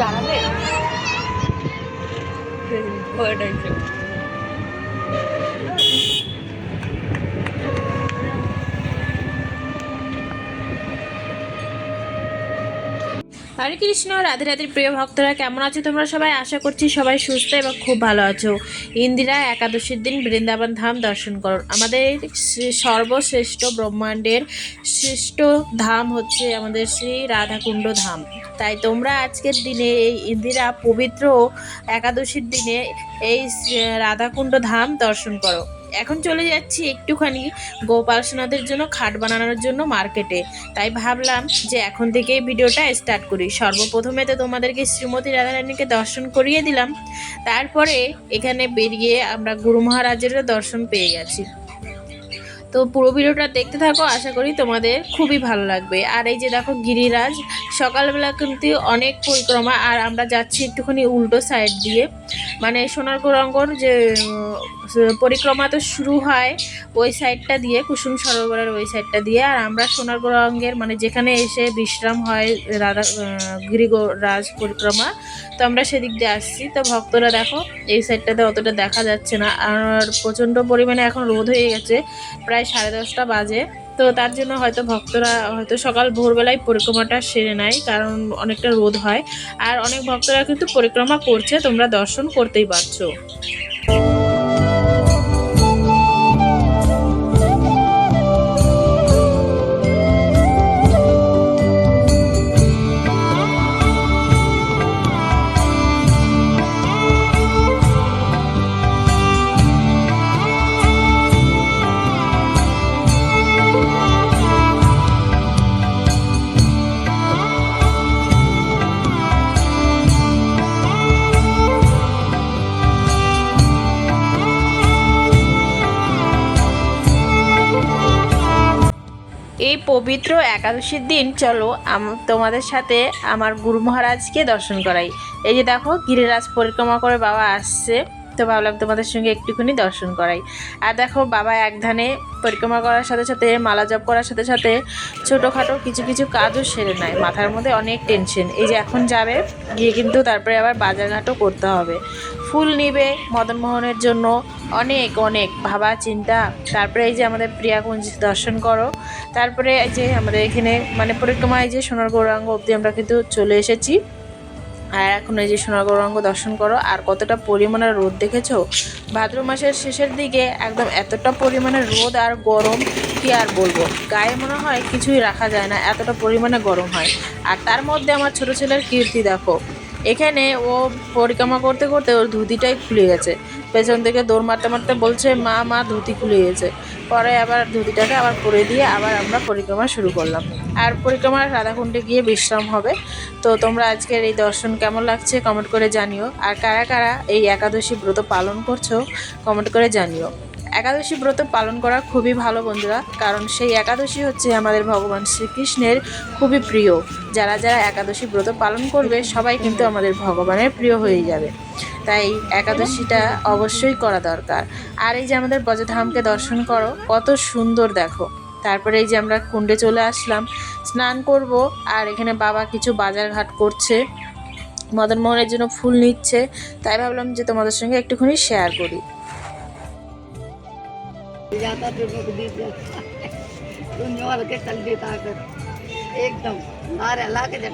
দাঁড়াবে হরে কৃষ্ণ, রাধে রাধের প্রিয় ভক্তরা, কেমন আছো তোমরা সবাই? আশা করছি সবাই সুস্থ এবং খুব ভালো আছো। ইন্দিরা একাদশীর দিন বৃন্দাবন ধাম দর্শন করো। আমাদের সর্বশ্রেষ্ঠ ব্রহ্মাণ্ডের শ্রেষ্ঠ ধাম হচ্ছে আমাদের শ্রী রাধাকুণ্ড ধাম। তাই তোমরা আজকের দিনে এই ইন্দিরা পবিত্র একাদশীর দিনে এই রাধাকুণ্ড ধাম দর্শন করো। এখন চলে যাচ্ছি একটুখানি গোপাল সোনাদের জন্য খাট বানানোর জন্য মার্কেটে। তাই ভাবলাম যে এখন থেকেই ভিডিওটা স্টার্ট করি। সর্বপ্রথমে তো তোমাদেরকে শ্রীমতী রাধারানীকে দর্শন করিয়ে দিলাম। তারপরে এখানে বেরিয়ে আমরা গুরু মহারাজেরও দর্শন পেয়ে গেছি। তো পুরো ভিডিওটা দেখতে থাকো, আশা করি তোমাদের খুবই ভালো লাগবে। আর এই যে দেখো গিরিরাজ, সকালবেলা কিন্তু অনেক পরিক্রমা। আর আমরা যাচ্ছি একটুখানি উল্টো সাইড দিয়ে। মানে সোনার গৌরাঙ্গর যে পরিক্রমা তো শুরু হয় ওই সাইডটা দিয়ে, কুসুম সরোবরের ওই সাইডটা দিয়ে। আর আমরা সোনার গৌরাঙ্গের মানে যেখানে এসে বিশ্রাম হয়, রাধা গিরিরাজ পরিক্রমা, তো আমরা সেদিক দিয়ে আসছি। তো ভক্তরা দেখো, এই সাইডটাতে অতটা দেখা যাচ্ছে না। আর প্রচণ্ড পরিমাণে এখন রোদ হয়ে গেছে, প্রায় সাড়ে দশটা বাজে। তো তার জন্য হয়তো ভক্তরা হয়তো সকাল ভোরবেলায় পরিক্রমাটা সেরে নেয়, কারণ অনেকটা রোদ হয়। আর অনেক ভক্তরা কিন্তু পরিক্রমা করছে, তোমরা দর্শন করতেই পারছ। এই পবিত্র একাদশীর দিন, চলো তোমাদের সাথে আমার গুরু মহারাজকে দর্শন করাই। এই যে দেখো, গিরিরাজ পরিক্রমা করে বাবা আসছে, তো ভাবলাম তোমাদের সঙ্গে একটুখানি দর্শন করাই। আর দেখো, বাবা এক ধানে পরিক্রমা করার সাথে সাথে, মালা জপ করার সাথে সাথে ছোটোখাটো কিছু কিছু কাজও সেরে নেয়। মাথার মধ্যে অনেক টেনশন এই যে এখন যাবে, গিয়ে কিন্তু তারপরে আবার বাজারঘাটও করতে হবে। ফুল নিবে মদন মোহনের জন্য অনেক অনেক ভাবা, চিন্তা। তারপরে এই যে আমাদের প্রিয়াকুঞ্জ, দর্শন করো। তারপরে এই যে আমাদের এখানে মানে পরিক্রমায় যে সোনার গৌরাঙ্গ অবধি আমরা কিন্তু চলে এসেছি। আর এখন এই যে সোনার গৌরাঙ্গ দর্শন করো। আর কতটা পরিমাণে রোদ দেখেছ? ভাদ্র মাসের শেষের দিকে একদম এতটা পরিমাণে রোদ আর গরম, কি আর বলব? গায়ে মনে হয় কিছুই রাখা যায় না, এতটা পরিমাণে গরম হয়। আর তার মধ্যে আমার ছোট ছেলের কীর্তি দেখো। এখানে ও পরিক্রমা করতে করতে ওর ধুতিটাই খুলে গেছে। পেছন থেকে দৌড় মারতে মারতে বলছে, মা মা, ধুতি খুলে গেছে। পরে আবার ধুতিটাকে আবার পরে দিয়ে আবার আমরা পরিক্রমা শুরু করলাম। আর পরিক্রমার রাধাকুণ্ডে গিয়ে বিশ্রাম হবে। তো তোমরা আজকের এই দর্শন কেমন লাগছে কমেন্ট করে জানিও। আর কারা কারা এই একাদশী ব্রত পালন করছ কমেন্ট করে জানিও। একাদশী ব্রত পালন করা খুবই ভালো বন্ধুরা, কারণ সেই একাদশী হচ্ছে আমাদের ভগবান শ্রীকৃষ্ণের খুবই প্রিয়। যারা যারা একাদশী ব্রত পালন করবে সবাই কিন্তু আমাদের ভগবানের প্রিয় হয়ে যাবে। তাই একাদশীটা অবশ্যই করা দরকার আর এই যে আমাদের বজধামকে দর্শন করো কত সুন্দর দেখো তারপরে এই যে আমরা কুণ্ডে চলে আসলাম স্নান করব আর এখানে বাবা কিছু বাজার ঘাট করছে মদন মোহনের জন্য ফুল নিচ্ছে তাই ভাবলাম যে তোমাদের সঙ্গে একটুখানি শেয়ার করি जाता तो रुक दी जाता तुम जोर के चल देता कर एकदम नारे ला के जब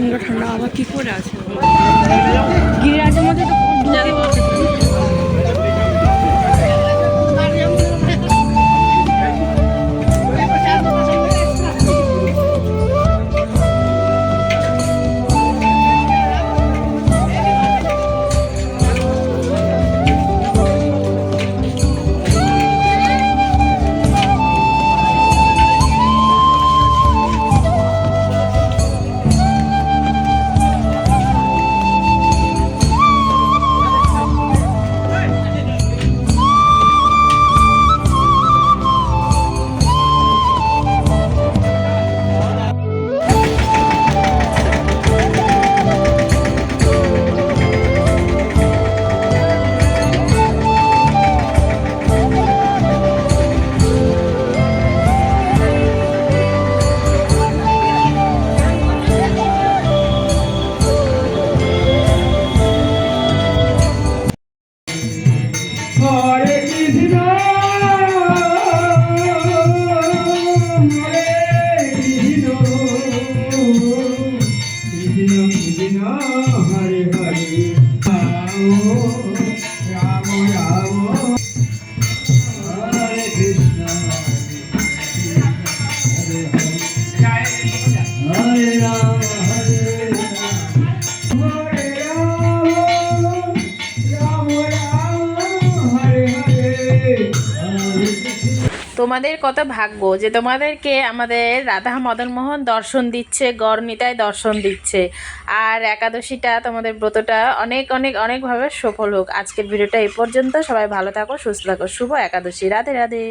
সুন্দর ঠান্ডা আবার কি করে আছে? গিরিরাজের মধ্যে তোমাদের কত ভাগ্য যে তোমাদেরকে আমাদের রাধা মদন মোহন দর্শন দিচ্ছে গড়নিতায় দর্শন দিচ্ছে। আর একাদশীটা তোমাদের ব্রতটা অনেক অনেক, অনেকভাবে সফল হোক। আজকের ভিডিওটা এই পর্যন্ত। সবাই ভালো থাকো, সুস্থ থাকো। শুভ একাদশী। রাধে রাধে।